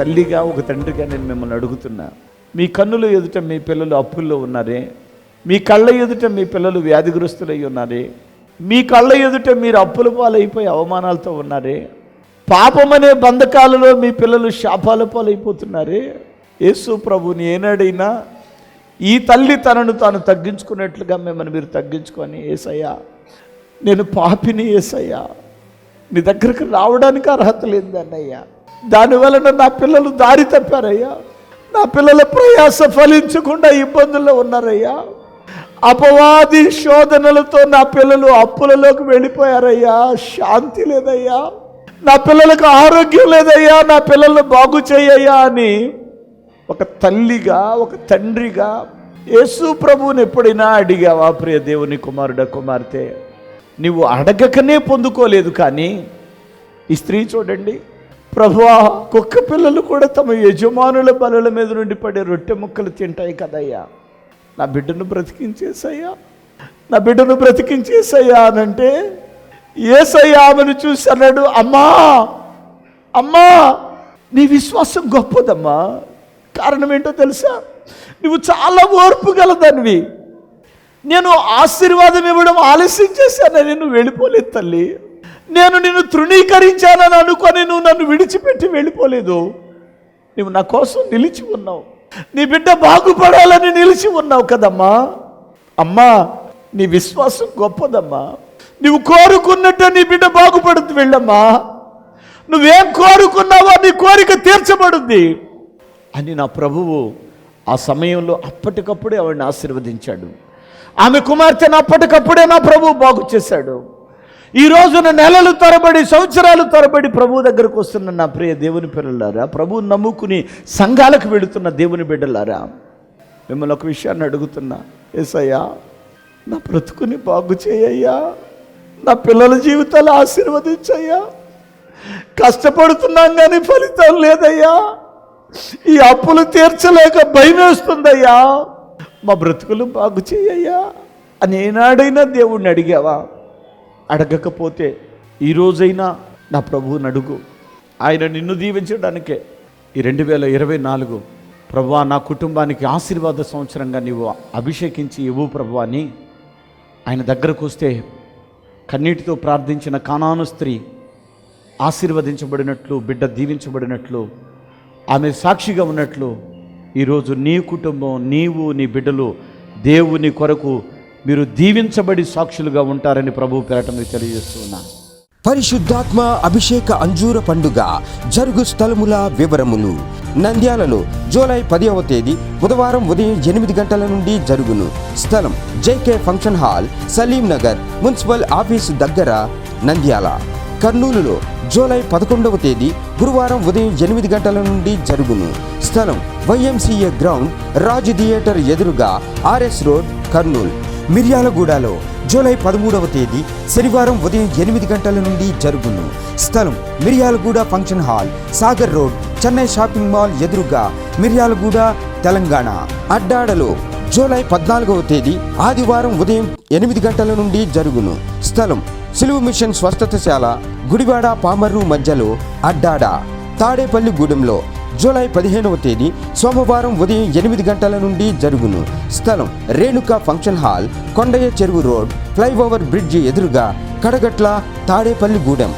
తల్లిగా ఒక తండ్రిగా నేను మిమ్మల్ని అడుగుతున్నా. మీ కన్నుల ఎదుట మీ పిల్లలు అప్పుల్లో ఉన్నారే? మీ కళ్ళ ఎదుట మీ పిల్లలు వ్యాధిగ్రస్తులై ఉన్నారే? మీ కళ్ళ ఎదుట మీరు అప్పుల పాలైపోయి అవమానాలతో ఉన్నారే? పాపమనే బంధకాలలో మీ పిల్లలు శాపాల పాలైపోతున్నారే? యేసు ప్రభుని ఏనాడైనా ఈ తల్లి తనను తాను తగ్గించుకున్నట్లుగా మిమ్మల్ని మీరు తగ్గించుకొని ఏసయ్యా నేను పాపిని ఏసయ్యా. నీ దగ్గరికి రావడానికి అర్హత లేదన్నయ్యా దానివలన నా పిల్లలు దారి తప్పారయ్యా. నా పిల్లల ప్రయాస ఫలించకుండా ఇబ్బందుల్లో ఉన్నారయ్యా. అపవాది శోధనలతో నా పిల్లలు అప్పులలోకి వెళ్ళిపోయారయ్యా. శాంతి లేదయ్యా. నా పిల్లలకు ఆరోగ్యం లేదయ్యా. నా పిల్లలను బాగు చేయయ్యా అని ఒక తల్లిగా ఒక తండ్రిగా యేసు ప్రభువుని ఎప్పుడైనా అడిగావా? ప్రియ దేవుని కుమారుడ కుమార్తె నువ్వు అడగకనే పొందుకోలేదు కానీ ఈ స్త్రీ చూడండి ప్రభువా కుక్క పిల్లలు కూడా తమ యజమానుల బలల మీద నుండి పడే రొట్టె ముక్కలు తింటాయి కదయ్యా. నా బిడ్డను బ్రతికించేసయ్యా. నా బిడ్డను బ్రతికించేసయ్యా అనంటే ఏసయ్యా ఆమెను చూసి అన్నాడు అమ్మా అమ్మా నీ విశ్వాసం గొప్పదమ్మా. కారణం ఏంటో తెలుసా? నువ్వు చాలా ఓర్పు గలదానివి నేను ఆశీర్వాదం ఇవ్వడం ఆలస్యం చేశాను నేను వెళ్ళిపోలేదు తల్లి. నేను నిన్ను తృణీకరించానని అనుకొని నువ్వు నన్ను విడిచిపెట్టి వెళ్ళిపోలేదు. నువ్వు నా కోసం నిలిచి ఉన్నావు. నీ బిడ్డ బాగుపడాలని నిలిచి ఉన్నావు కదమ్మా. అమ్మా నీ విశ్వాసం గొప్పదమ్మా. నువ్వు కోరుకున్నట్టు నీ బిడ్డ బాగుపడుతుంది వెళ్ళమ్మా. నువ్వేం కోరుకున్నావో నీ కోరిక తీర్చబడుద్ది అని నా ప్రభువు ఆ సమయంలో అప్పటికప్పుడే ఆవిడని ఆశీర్వదించాడు. ఆమె కుమార్తెను అప్పటికప్పుడే నా ప్రభువు బాగు చేశాడు. ఈ రోజున నెలలు తరబడి సంవత్సరాలు తరబడి ప్రభు దగ్గరకు వస్తున్న నా ప్రియ దేవుని పిల్లలారా ప్రభువు నమ్ముకుని సంఘాలకు వెళుతున్న దేవుని బిడ్డలారా మిమ్మల్ని ఒక విషయాన్ని అడుగుతున్నా. ఏసయ్యా నా బ్రతుకుని బాగు చేయయ్యా. నా పిల్లల జీవితాలు ఆశీర్వదించయ్యా. కష్టపడుతున్నాం కానీ ఫలితం లేదయ్యా. ఈ అప్పులు తీర్చలేక భయం వేస్తుందయ్యా. మా బ్రతుకులు బాగు చేయయ్యా. అని ఏనాడైనా దేవుణ్ణి అడిగావా? అడగకపోతే ఈ నా ప్రభువుని అడుగు. ఆయన నిన్ను దీవించడానికే ఈ రెండు వేల ఇరవై నాలుగు ప్రభా నా కుటుంబానికి ఆశీర్వాద సంవత్సరంగా నీవు అభిషేకించి ఇవ్వు ప్రభు అని ఆయన దగ్గరకు వస్తే కన్నీటితో ప్రార్థించిన కానాను స్త్రీ ఆశీర్వదించబడినట్లు బిడ్డ దీవించబడినట్లు ఆమె సాక్షిగా ఉన్నట్లు ఈరోజు నీ కుటుంబం నీవు నీ బిడ్డలు దేవుని కొరకు మీరు దీవించబడి సాక్షులుగా ఉంటారని ప్రభు పేరట మీకు తెలియజేస్తున్నాను పరిశుద్ధాత్మ అభిషేక అంజూర పండుగ జరుగు స్థలముల వివరములు. నంద్యాలలో జూలై పదవ తేదీ బుధవారం ఉదయం ఎనిమిది గంటల నుండి జరుగును. స్థలం JK function hall Saleem Nagar municipal office దగ్గర నంద్యాల. కర్నూలులో జూలై పదకొండవ తేదీ గురువారం ఉదయం ఎనిమిది గంటల నుండి జరుగును. స్థలం వైఎంసీఏ గ్రౌండ్ రాజు థియేటర్ ఎదురుగా ఆర్ఎస్ రోడ్ కర్నూలు. మిర్యాలగూడలో జూలై పదమూడవ తేదీ శనివారం ఉదయం ఎనిమిది గంటల నుండి జరుగును. స్థలం Miryalaguda function hall Sagar road Chennai shopping mall ఎదురుగా మిర్యాలగూడ తెలంగాణ. అడ్డాడలో జూలై పద్నాలుగవ తేదీ ఆదివారం ఉదయం ఎనిమిది గంటల నుండి జరుగును. స్థలం సిలువు మిషన్ స్వస్థతశాల గుడివాడ పామర్రు మధ్యలో అడ్డాడ. తాడేపల్లిగూడెంలో జూలై పదిహేనవ తేదీ సోమవారం ఉదయం ఎనిమిది గంటల నుండి జరుగును. స్థలం రేణుకా ఫంక్షన్ హాల్ కొండయ్య చెరువు రోడ్ ఫ్లైఓవర్ బ్రిడ్జి ఎదురుగా కడగట్ల తాడేపల్లి గూడెం.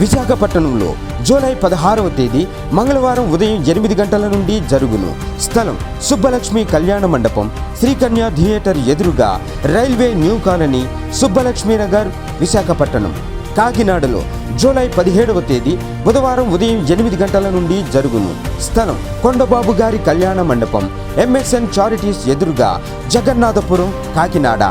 విశాఖపట్నంలో జూలై పదహారవ తేదీ మంగళవారం ఉదయం ఎనిమిది గంటల నుండి జరుగును. స్థలం సుబ్బలక్ష్మి కళ్యాణ మండపం శ్రీకన్య థియేటర్ ఎదురుగా railway new colony Subbalakshmi Nagar Visakhapatnam. కాకినాడలో జూలై పదిహేడవ తేదీ బుధవారం ఉదయం ఎనిమిది గంటల నుండి జరుగును. స్థలం కొండబాబు గారి కళ్యాణ మండపం ఎంఎస్ఎన్ చారిటీస్ ఎదురుగా జగన్నాథపురం కాకినాడ.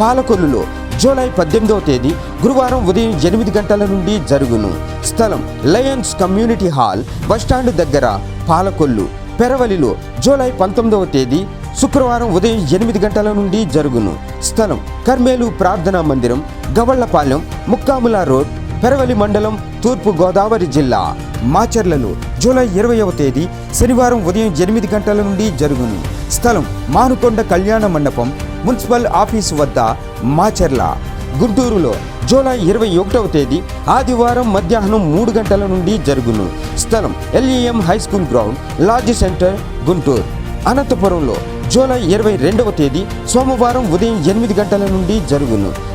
పాలకొల్లులో జూలై పద్దెనిమిదవ తేదీ గురువారం ఉదయం ఎనిమిది గంటల నుండి జరుగును. స్థలం లయన్స్ కమ్యూనిటీ హాల్ బస్టాండ్ దగ్గర పాలకొల్లు పెరవలిలో జూలై పంతొమ్మిదవ తేదీ శుక్రవారం ఉదయం ఎనిమిది గంటల నుండి జరుగును. స్థలం కర్మేలు ప్రార్థనా మందిరం గవళ్ళపాలెం ముక్కాముల రోడ్ పెరవలి మండలం తూర్పు గోదావరి జిల్లా. మాచర్లలో జూలై ఇరవయవ తేదీ శనివారం ఉదయం ఎనిమిది గంటల నుండి జరుగును. స్థలం మానుకొండ కళ్యాణ మండపం మున్సిపల్ ఆఫీసు వద్ద మాచర్ల. గుంటూరులో జూలై ఇరవై ఒకటవ తేదీ ఆదివారం మధ్యాహ్నం మూడు గంటల నుండి జరుగును. స్థలం LEM high school ground lodge centre Guntur. అనంతపురంలో జూలై ఇరవై రెండవ తేదీ సోమవారం ఉదయం ఎనిమిది గంటల నుండి జరుగును.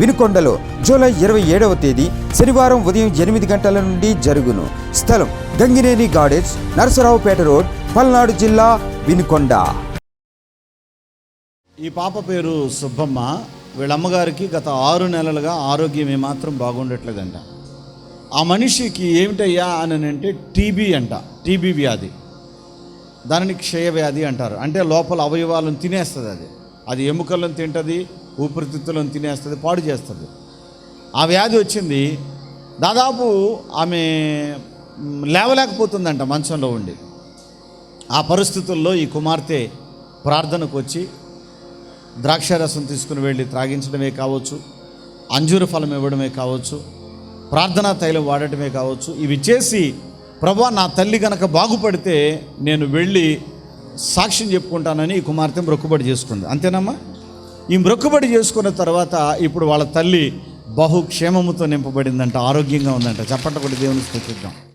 వినుకొండలో జూలై ఇరవై ఏడవ తేదీ శనివారం ఉదయం ఎనిమిది గంటల నుండి జరుగును. స్థలం గంగినేని గార్డెన్స్ నరసరావుపేట రోడ్ పల్నాడు జిల్లా వినుకొండ. ఈ పాప పేరు సుబ్బమ్మ. వీళ్ళ అమ్మగారికి గత ఆరు నెలలుగా ఆరోగ్యం ఏమాత్రం బాగుండట్లేదంట. ఆ మనిషికి ఏమిటయ్యా అని అంటే టీబీ అంట టీబీ వ్యాధి. దానిని క్షయ వ్యాధి అంటారు. అంటే లోపల అవయవాలను తినేస్తుంది అది. అది ఎముకలను తింటుంది ఊపిరితిత్తులను తినేస్తుంది పాడు చేస్తుంది. ఆ వ్యాధి వచ్చింది. దాదాపు ఆమె లేవలేకపోతుందంట మంచంలో ఉండి. ఆ పరిస్థితుల్లో ఈ కుమార్తె ప్రార్థనకు వచ్చి ద్రాక్షారసం తీసుకుని వెళ్ళి త్రాగించడమే కావచ్చు అంజూర ఫలం ఇవ్వడమే కావచ్చు ప్రార్థనా తైలం వాడటమే కావచ్చు ఇవి చేసి ప్రభా నా తల్లి గనక బాగుపడితే నేను వెళ్ళి సాక్ష్యం చెప్పుకుంటానని ఈ కుమార్తె మొక్కుబడి చేసుకుంది. అంతేనమ్మా? ఈ మ్రొక్కుబడి చేసుకున్న తర్వాత ఇప్పుడు వాళ్ళ తల్లి బహు క్షేమముతో నింపబడిందంట ఆరోగ్యంగా ఉందంట. చెప్పండి కూడా దేవుని స్థుతిద్దాం.